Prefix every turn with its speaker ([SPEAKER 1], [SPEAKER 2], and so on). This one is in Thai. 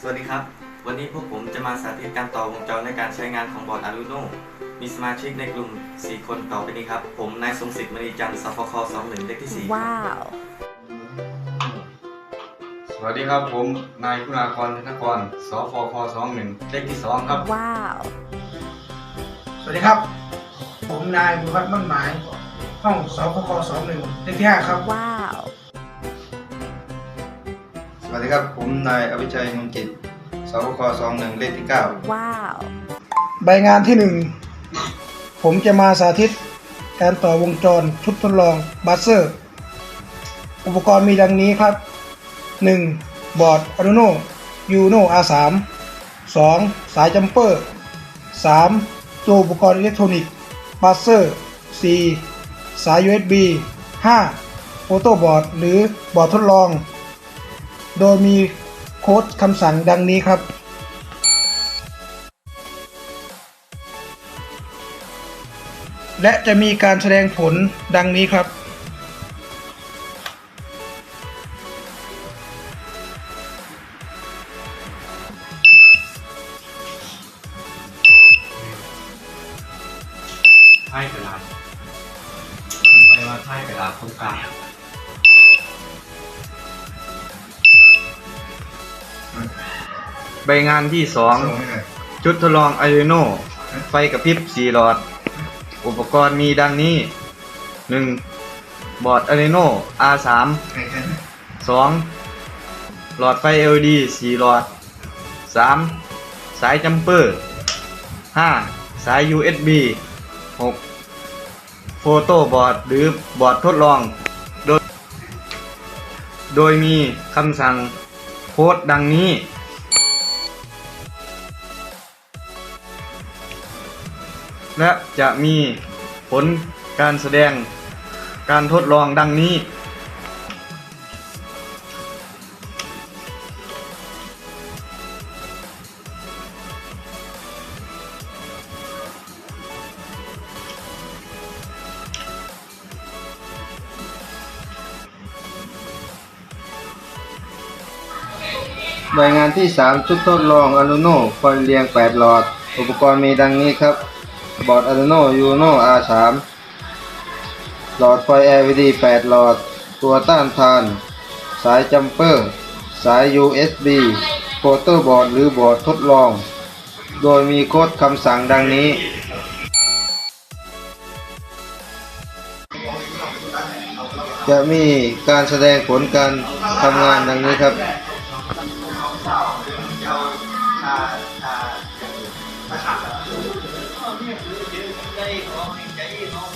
[SPEAKER 1] สวัสดีครับ วันนี้พวกผมจะมาสาธิตการต่อวงจรในการใช้งานของบอร์ด Arduino มีสมาชิกในกลุ่ม 4 คนต่อไปนี้ครับ ผมนายทรงสิทธิ์มณีจันทร์สพค21เลขที่4
[SPEAKER 2] ว้าว
[SPEAKER 3] สวัสดีครับผมนายคุณากรธนกรสฟค21เลขที่สองครับ
[SPEAKER 2] ว้าว
[SPEAKER 4] สวัสดีครับ ผมนายบุญวัฒน์มั่นหมาย ห้องสพคสองหนึ่งเลขที่ห้าครับ
[SPEAKER 2] ว้าว
[SPEAKER 5] ส วัสดีครับ ผมนายอภิชัยมุนจิตสพค21เลขที่9
[SPEAKER 2] ว้าว
[SPEAKER 4] ใบงานที่หนึ่งผมจะมาสาธิตการต่อวงจรชุดทดลองบัสเซอร์ อุปกรณ์มีดังนี้ครับ 1. บอร์ด Arduino Uno R3 2. สายจัมเปอร์ 3. ตัวอุปกรณ์อิเล็กทรอนิกส์บัสเซอร์ 4. สาย USB 5. โฟโต้บอร์ดหรือบอร์ดทดลอง โดยมีโค้ดคำสั่งดังนี้ครับ และจะมีการแสดงผลดังนี้ครับ
[SPEAKER 1] ไพ่กระดาไปว่าไพ่กระดาษตรงกลาง
[SPEAKER 3] ใบงานที่สองชุดทดลอง Arduino ไฟกระพริบ4หลอด อุปกรณ์มีดังนี้ 1. บอร์ด Arduino R3 2. หลอดไฟ LED 4หลอด 3. สายจัมเปอร์ 5. สาย USB 6. โฟโต้บอร์ดหรือบอร์ดทดลอง โดย โดยมีคำสั่งโค้ดดังนี้ และจะมีผลการแสดงการทดลองดังนี้
[SPEAKER 5] ใบงานที่ 3 ชุดทดลอง Arduino ไฟเรียง 8 หลอด อุปกรณ์มีดังนี้ครับ บอร์ด Arduino Uno R3 หลอดไฟ LED 8 หลอด ตัวต้านทาน สายจัมเปอร์ สาย USB โฟโต้บอร์ดหรือบอร์ดทดลอง โดยมีโค้ดคำสั่งดังนี้ จะมีการแสดงผลการทำงานดังนี้ครับ
[SPEAKER 4] không biết được điều đây có cái gì không